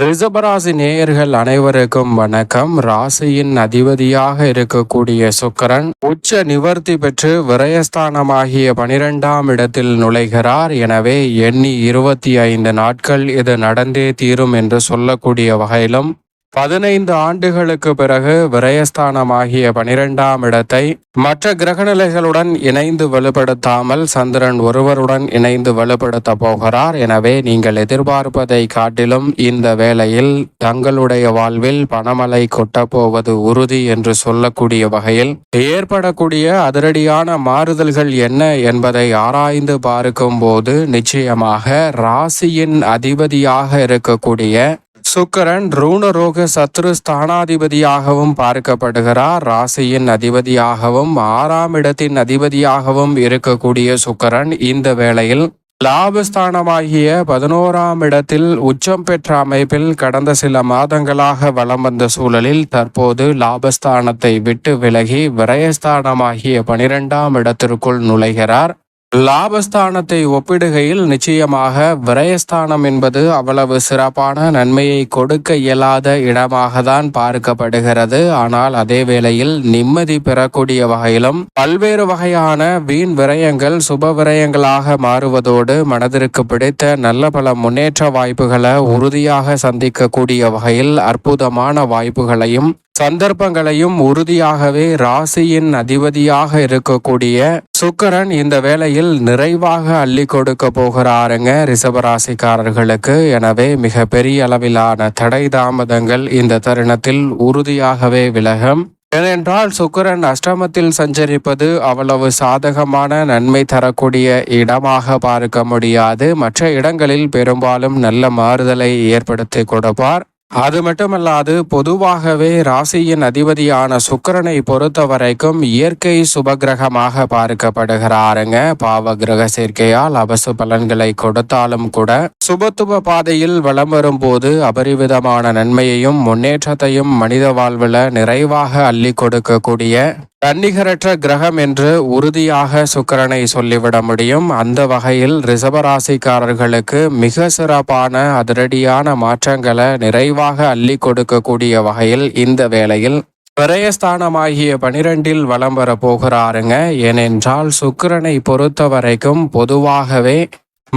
ரிஷபராசி நேயர்கள் அனைவருக்கும் வணக்கம். ராசியின் அதிபதியாக இருக்கக்கூடிய சுக்கரன் உச்ச நிவர்த்தி பெற்று விரயஸ்தானமாகிய பனிரெண்டாம் இடத்தில் நுழைகிறார். எனவே எண்ணி இருபத்தி ஐந்து நாட்கள் இது நடந்தே தீரும் என்று சொல்லக்கூடிய வகையிலும் பதினைந்து ஆண்டுகளுக்கு பிறகு விரயஸ்தானமாகிய பனிரெண்டாம் இடத்தை மற்ற கிரகநிலைகளுடன் இணைந்து வலுப்படுத்தாமல் சந்திரன் ஒருவருடன் இணைந்து வலுப்படுத்த போகிறார். எனவே நீங்கள் எதிர்பார்ப்பதை காட்டிலும் இந்த வேளையில் தங்களுடைய வாழ்வில் பணமலை கொட்டப்போவது உறுதி என்று சொல்லக்கூடிய வகையில் ஏற்படக்கூடிய அதிரடியான மாறுதல்கள் என்ன என்பதை ஆராய்ந்து பார்க்கும் போது நிச்சயமாக ராசியின் அதிபதியாக இருக்கக்கூடிய சுக்கரன் ரூணரோக சத்ரு ஸ்தானாதிபதியாகவும் பார்க்கப்படுகிறார். ராசியின் அதிபதியாகவும் ஆறாம் இடத்தின் அதிபதியாகவும் இருக்கக்கூடிய சுக்கரன் இந்த வேளையில் லாபஸ்தானமாகிய பதினோராம் இடத்தில் உச்சம் பெற்ற அமைப்பில் கடந்த சில மாதங்களாக வலம் வந்த சூழலில் தற்போது லாபஸ்தானத்தை விட்டு விலகி விரயஸ்தானமாகிய பனிரெண்டாம் இடத்திற்குள் நுழைகிறார். லாபஸ்தானத்தை ஒப்பிடுகையில் நிச்சயமாக விரயஸ்தானம் என்பது அவ்வளவு சிறப்பான நன்மையை கொடுக்க இயலாத இடமாக தான் பார்க்கப்படுகிறது. ஆனால் அதே வேளையில் நிம்மதி பெறக்கூடிய வகையிலும் பல்வேறு வகையான வீண் விரயங்கள் சுப விரயங்களாக மாறுவதோடு மனதிற்கு பிடித்த நல்ல பல முன்னேற்ற வாய்ப்புகளை உறுதியாக சந்திக்கக்கூடிய வகையில் அற்புதமான வாய்ப்புகளையும் சந்தர்ப்பங்களையும் உறுதியாகவே ராசியின் அதிபதியாக இருக்கக்கூடிய சுக்கரன் இந்த வேளையில் நிறைவாக அள்ளி கொடுக்க போகிறாருங்க. ரிஷபராசிக்காரர்களுக்கு எனவே மிக பெரிய அளவிலான தடை தாமதங்கள் இந்த தருணத்தில் உறுதியாகவே விலகும். ஏனென்றால் சுக்கரன் அஷ்டமத்தில் சஞ்சரிப்பது அவ்வளவு சாதகமான நன்மை தரக்கூடிய இடமாக பார்க்க முடியாது. மற்ற இடங்களில் பெரும்பாலும் நல்ல மாறுதலை ஏற்படுத்தி கொடுப்பார். அது மட்டுமல்லாது பொதுவாகவே ராசியின் அதிபதியான சுக்கரனை பொறுத்த வரைக்கும் இயற்கை சுபகிரகமாக பார்க்கப்படுகிறாருங்க. பாவ கிரக சேர்க்கையால் அபசு பலன்களை கொடுத்தாலும் கூட சுபத்துவ பாதையில் வளம் வரும்போது அபரிவிதமான நன்மையையும் முன்னேற்றத்தையும் மனித வாழ்வில் நிறைவாக அள்ளி கொடுக்கக்கூடிய தன்னிகரற்ற கிரகம் என்று உறுதியாக சுக்கரனை சொல்லிவிட முடியும். அந்த வகையில் ரிசபராசிக்காரர்களுக்கு மிக சிறப்பான அதிரடியான மாற்றங்களை நிறைவாக அள்ளி கொடுக்கக்கூடிய வகையில் இந்த வேளையில் பிரயஸ்தானமாகிய பனிரெண்டில் வலம் வர போகிறாருங்க. ஏனென்றால் சுக்கிரனை பொறுத்த வரைக்கும் பொதுவாகவே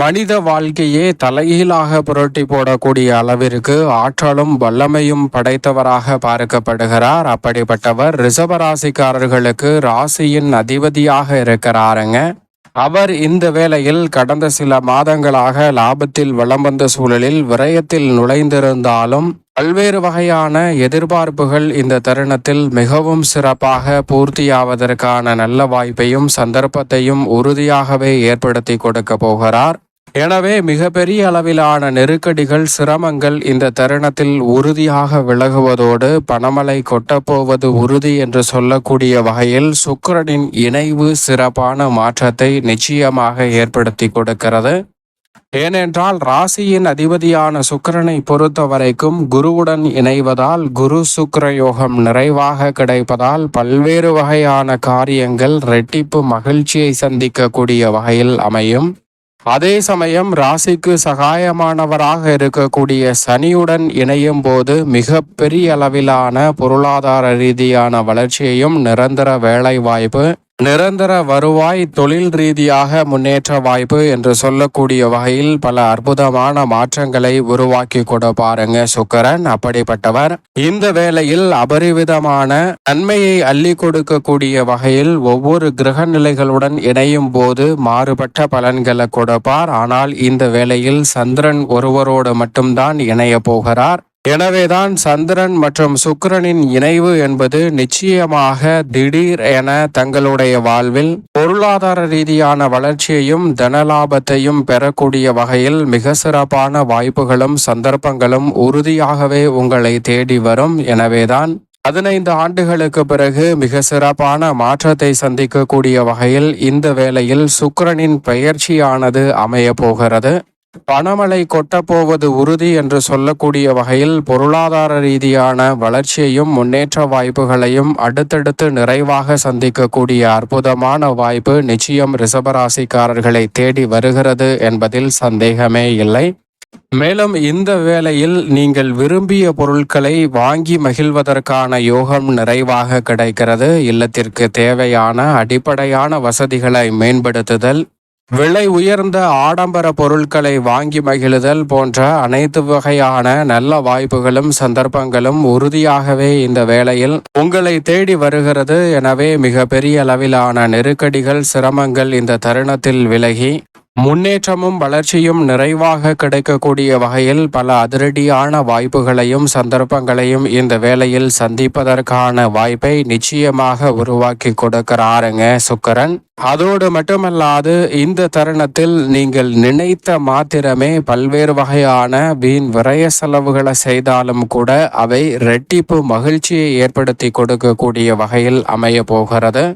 மனித வாழ்க்கையே தலைகீழாக புரட்டி போடக்கூடிய அளவிற்கு ஆற்றலும் வல்லமையும் படைத்தவராக பார்க்கப்படுகிறார். அப்படிப்பட்டவர் ரிசபராசிக்காரர்களுக்கு ராசியின் அதிபதியாக இருக்கிறாருங்க. அவர் இந்த வேளையில் கடந்த சில மாதங்களாக லாபத்தில் வளம் வந்த சூழலில் விரயத்தில் நுழைந்திருந்தாலும் பல்வேறு வகையான எதிர்பார்ப்புகள் இந்த தருணத்தில் மிகவும் சிறப்பாக பூர்த்தியாவதற்கான நல்ல வாய்ப்பையும் சந்தர்ப்பத்தையும் உறுதியாகவே ஏற்படுத்தி கொடுக்க போகிறார். எனவே மிகப்பெரிய அளவிலான நெருக்கடிகள் சிரமங்கள் இந்த தருணத்தில் உறுதியாக விலகுவதோடு பணமலை கொட்டப்போவது உறுதி என்று சொல்லக்கூடிய வகையில் சுக்கரனின் இணைவு சிறப்பான மாற்றத்தை நிச்சயமாக ஏற்படுத்தி கொடுக்கிறது. ஏனென்றால் ராசியின் அதிபதியான சுக்கரனை பொறுத்த வரைக்கும் குருவுடன் இணைவதால் குரு சுக்கர யோகம் நிறைவாக கிடைப்பதால் பல்வேறு வகையான காரியங்கள் ரெட்டிப்பு மகிழ்ச்சியை சந்திக்கக்கூடிய வகையில் அமையும். அதே சமயம் ராசிக்கு சகாயமானவராக இருக்கக்கூடிய சனியுடன் இணையும் போது மிக பெரிய அளவிலான பொருளாதார ரீதியான வளர்ச்சியையும் நிரந்தர வேலைவாய்ப்பு நிரந்தர வருவாய் தொழில் ரீதியாக முன்னேற்ற வாய்ப்பு என்று சொல்லக்கூடிய வகையில் பல அற்புதமான மாற்றங்களை உருவாக்கி கொடுப்பாருங்க சுக்கரன். அப்படிப்பட்டவர். இந்த வேளையில் அபரிவிதமான நன்மையை அள்ளி கொடுக்கக்கூடிய வகையில் ஒவ்வொரு கிரக நிலைகளுடன் இணையும் போது மாறுபட்ட பலன்களை கொடுப்பார். ஆனால் இந்த வேளையில் சந்திரன் ஒருவரோடு மட்டும்தான் இணைய போகிறார். எனவேதான் சந்திரன் மற்றும் சுக்கிரனின் இணைவு என்பது நிச்சயமாக திடீர் என தங்களுடைய வாழ்வில் பொருளாதார ரீதியான வளர்ச்சியையும் தனலாபத்தையும் பெறக்கூடிய வகையில் மிக சிறப்பான வாய்ப்புகளும் சந்தர்ப்பங்களும் உறுதியாகவே உங்களை தேடி வரும். எனவேதான் பதினைந்து ஆண்டுகளுக்கு பிறகு மிக சிறப்பான மாற்றத்தை சந்திக்கக்கூடிய வகையில் இந்த வேளையில் சுக்கிரனின் பெயர்ச்சியானது அமைய போகிறது. பணமழை கொட்டப்போவது உறுதி என்று சொல்லக்கூடிய வகையில் பொருளாதார ரீதியான வளர்ச்சியையும் முன்னேற்ற வாய்ப்புகளையும் அடுத்தடுத்து நிறைவாக சந்திக்கக்கூடிய அற்புதமான வாய்ப்பு நிச்சயம் ரிசபராசிக்காரர்களை தேடி வருகிறது என்பதில் சந்தேகமே இல்லை. மேலும் இந்த வேளையில் நீங்கள் விரும்பிய பொருட்களை வாங்கி மகிழ்வதற்கான யோகம் நிறைவாக கிடைக்கிறது. இல்லத்திற்கு தேவையான அடிப்படையான வசதிகளை மேம்படுத்துதல் விலை உயர்ந்த ஆடம்பர பொருட்களை வாங்கி மகிழுதல் போன்ற அனைத்து வகையான நல்ல வாய்ப்புகளும் சந்தர்ப்பங்களும் உறுதியாகவே இந்த வேளையில் உங்களை தேடி வருகிறது. எனவே மிக பெரிய அளவிலான நெருக்கடிகள் சிரமங்கள் இந்த தருணத்தில் விலகி முன்னேற்றமும் வளர்ச்சியும் நிறைவாக கிடைக்கக்கூடிய வகையில் பல அதிரடியான வாய்ப்புகளையும் சந்தர்ப்பங்களையும் இந்த வேளையில் சந்திப்பதற்கான வாய்ப்பை நிச்சயமாக உருவாக்கி கொடுக்கிறாருங்க சுக்கரன். அதோடு மட்டுமல்லாது இந்த தருணத்தில் நீங்கள் நினைத்த மாத்திரமே பல்வேறு வகையான வீண் விரய செலவுகளை செய்தாலும் கூட அவை ரெட்டிப்பு மகிழ்ச்சியை ஏற்படுத்தி கொடுக்கக்கூடிய வகையில் அமைய போகிறது.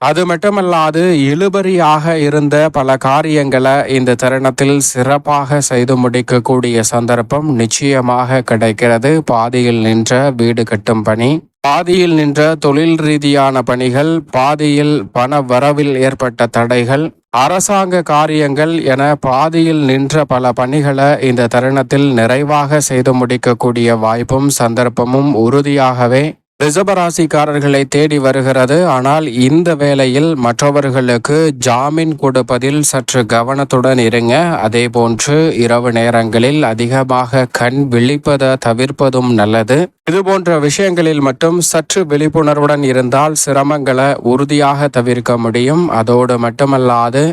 அது மட்டுமல்லாது இழுபறியாக இருந்த பல காரியங்களை இந்த தருணத்தில் சிறப்பாக செய்து முடிக்கக்கூடிய சந்தர்ப்பம் நிச்சயமாக கிடைக்கிறது. பாதியில் நின்ற வீடு கட்டும் பணி பாதியில் நின்ற தொழில் ரீதியான பணிகள் பாதியில் பண வரவில் ஏற்பட்ட தடைகள் அரசாங்க காரியங்கள் என பாதியில் நின்ற பல பணிகளை இந்த தருணத்தில் நிறைவாக செய்து முடிக்கக்கூடிய வாய்ப்பும் சந்தர்ப்பமும் உறுதியாகவே ரிசபராசிக்காரர்களை தேடி வருகிறது. ஆனால் இந்த வேளையில் மற்றவர்களுக்கு ஜாமீன் கொடுப்பதில் சற்று கவனத்துடன் இருங்க. அதே போன்று இரவு நேரங்களில் அதிகமாக கண் விழிப்பதை தவிர்ப்பதும் நல்லது. இது போன்ற விஷயங்களில் மட்டும் சற்று விழிப்புணர்வுடன் இருந்தால் சிரமங்களை உறுதியாக தவிர்க்க முடியும். அதோடு மட்டுமல்லாது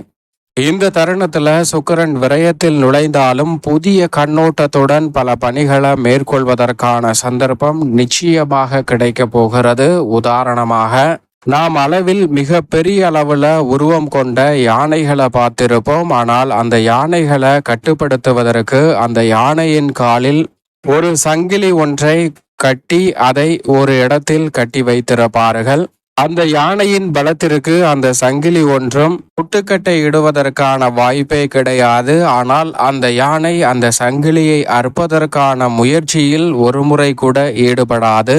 இந்த தருணத்துல சுக்கரன் விரயத்தில் நுழைந்தாலும் புதிய கண்ணோட்டத்துடன் பல பணிகளை மேற்கொள்வதற்கான சந்தர்ப்பம் நிச்சயமாக கிடைக்க போகிறது. உதாரணமாக நாம் அளவில் மிக பெரிய அளவுல உருவம் கொண்ட யானைகளை பார்த்திருப்போம். ஆனால் அந்த யானைகளை கட்டுப்படுத்துவதற்கு அந்த யானையின் காலில் ஒரு சங்கிலி ஒன்றை கட்டி அதை ஒரு இடத்தில் கட்டி வைத்திருப்பார்கள். அந்த யானையின் பலத்திற்கு அந்த சங்கிலி ஒன்றும் புட்டுக்கட்டை இடுவதற்கான வாய்ப்பே கிடையாது. ஆனால் அந்த யானை அந்த சங்கிலியை அறுப்பதற்கான முயற்சியில் ஒரு முறை கூட ஈடுபடாது.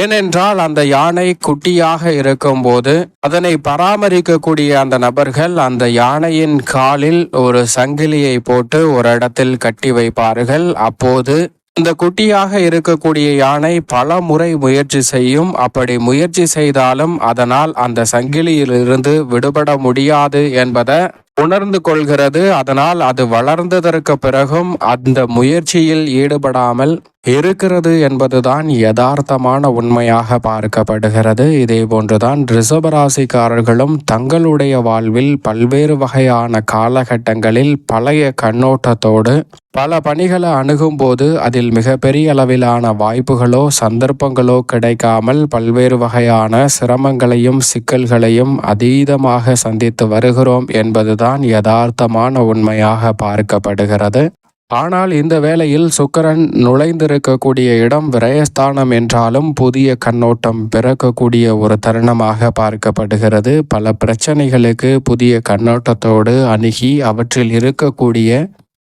ஏனென்றால் அந்த யானை குட்டியாக இருக்கும்போது அதனை பராமரிக்கக்கூடிய அந்த நபர்கள் அந்த யானையின் காலில் ஒரு சங்கிலியை போட்டு ஒரு இடத்தில் கட்டி வைப்பார்கள். அப்போது இந்த குட்டியாக இருக்கக்கூடிய யானை பல முறை முயற்சி செய்யும். அப்படி முயற்சி செய்தாலும் அதனால் அந்த சங்கிலியிலிருந்து விடுபட முடியாது என்பதை உணர்ந்து கொள்கிறது. அதனால் அது வளர்ந்ததற்கு பிறகும் அந்த முயற்சியில் ஈடுபடாமல் இருக்கிறது என்பதுதான் யதார்த்தமான உண்மையாக பார்க்கப்படுகிறது. இதே போன்றுதான் ரிசபராசிக்காரர்களும் தங்களுடைய வாழ்வில் பல்வேறு வகையான காலகட்டங்களில் பழைய கண்ணோட்டத்தோடு பல பணிகளை அணுகும் போது அதில் மிகப்பெரிய அளவிலான வாய்ப்புகளோ சந்தர்ப்பங்களோ கிடைக்காமல் பல்வேறு வகையான சிரமங்களையும் சிக்கல்களையும் அதீதமாக சந்தித்து வருகிறோம் என்பதுதான் யதார்த்தமான உண்மையாக பார்க்கப்படுகிறது. ஆனால் இந்த வேளையில் சுக்கரன் நுழைந்திருக்கக்கூடிய இடம் விரயஸ்தானம் என்றாலும் புதிய கண்ணோட்டம் பிறக்கக்கூடிய ஒரு தருணமாக பார்க்கப்படுகிறது. பல பிரச்சனைகளுக்கு புதிய கண்ணோட்டத்தோடு அணுகி அவற்றில் இருக்கக்கூடிய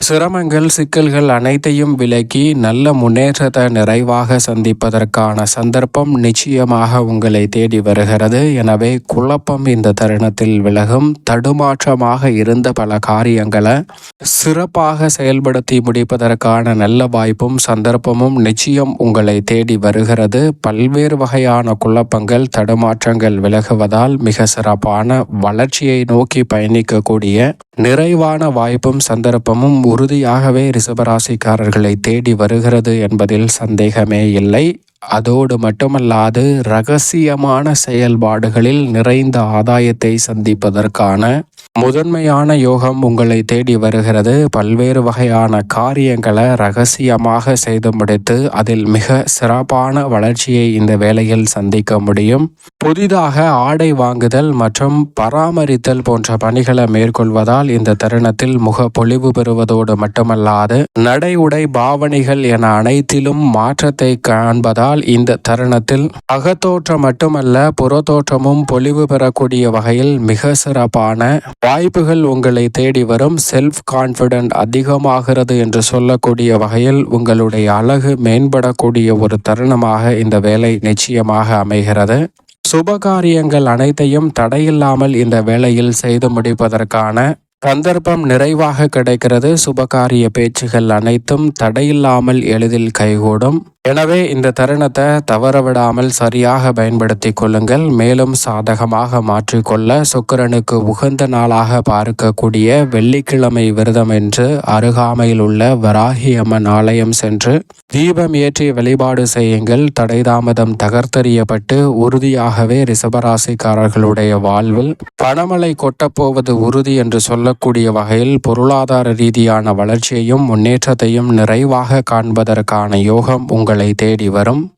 சிரமங்கள் சிக்கல்கள் அனைத்தையும் விலக்கி நல்ல முன்னேற்றத்தை நிறைவாக சந்திப்பதற்கான சந்தர்ப்பம் நிச்சயமாக உங்களை தேடி வருகிறது. எனவே குழப்பம் இந்த தருணத்தில் விலகும். தடுமாற்றமாக இருந்த பல காரியங்களை சிறப்பாக செயல்படுத்தி முடிப்பதற்கான நல்ல வாய்ப்பும் சந்தர்ப்பமும் நிச்சயம் உங்களை தேடி வருகிறது. பல்வேறு வகையான குழப்பங்கள் தடுமாற்றங்கள் விலகுவதால் மிக சிறப்பான வளர்ச்சியை நோக்கி பயணிக்கக்கூடிய நிறைவான வாய்ப்பும் சந்தர்ப்பமும் உறுதியாகவே ரிஷபராசிக்காரர்களை தேடி வருகிறது என்பதில் சந்தேகமே இல்லை. அதோடு மட்டுமல்லாது ரகசியமான செயல்பாடுகளில் நிறைந்த ஆதாயத்தை சந்திப்பதற்கான முதன்மையான யோகம் உங்களை தேடி வருகிறது. பல்வேறு வகையான காரியங்களை ரகசியமாக செய்து முடித்து அதில் மிக சிறப்பான வளர்ச்சியை இந்த வேலையில் சந்திக்க முடியும். புதிதாக ஆடை வாங்குதல் மற்றும் பராமரித்தல் போன்ற பணிகளை மேற்கொள்வதால் இந்த தருணத்தில் முக பொலிவு பெறுவதோடு மட்டுமல்லாது நடை உடை பாவனைகள் என அனைத்திலும் மாற்றத்தை காண்பதால் இந்த தருணத்தில் அகத்தோற்றம் மட்டுமல்ல புறத்தோற்றமும் பொலிவு பெறக்கூடிய வகையில் மிக சிறப்பான வாய்ப்புகள் உங்களை தேடி வரும். செல்ஃப் கான்ஃபிடென்ட் அதிகமாகிறது என்று சொல்லக்கூடிய வகையில் உங்களுடைய அழகு மேம்படக்கூடிய ஒரு தருணமாக இந்த வேலை நிச்சயமாக அமைகிறது. சுபகாரியங்கள் அனைத்தையும் தடையில்லாமல் இந்த வேளையில் செய்து முடிப்பதற்கான சந்தர்ப்பம் நிறைவாக கிடைக்கிறது. சுபகாரிய பேச்சுகள் அனைத்தும் தடையில்லாமல் எளிதில் கைகூடும். எனவே இந்த தருணத்தை தவறவிடாமல் சரியாக பயன்படுத்தி கொள்ளுங்கள். மேலும் சாதகமாக மாற்றிக்கொள்ள சுக்கிரனுக்கு உகந்த நாளாக பார்க்கக்கூடிய வெள்ளிக்கிழமை விரதம் என்று அருகாமையில் உள்ள வராகி அம்மன் ஆலயம் சென்று தீபம் ஏற்றி வழிபாடு செய்யுங்கள். தடைதாமதம் தகர்த்தறியப்பட்டு உறுதியாகவே ரிசபராசிக்காரர்களுடைய வாழ்வில் பணமழை கொட்டப்போவது உறுதி என்று சொல்லக்கூடிய வகையில் பொருளாதார ரீதியான வளர்ச்சியையும் முன்னேற்றத்தையும் நிறைவாக காண்பதற்கான யோகம் உங்கள் உங்களை தேடி வரும்.